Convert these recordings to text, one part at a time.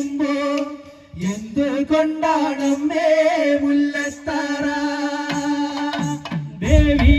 വിളിക്കുമ്പോ എന്തുകൊണ്ടാണമ്മേ മുല്ലസ്താറ ദേവി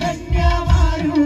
കന്യാമാരുമണിയാ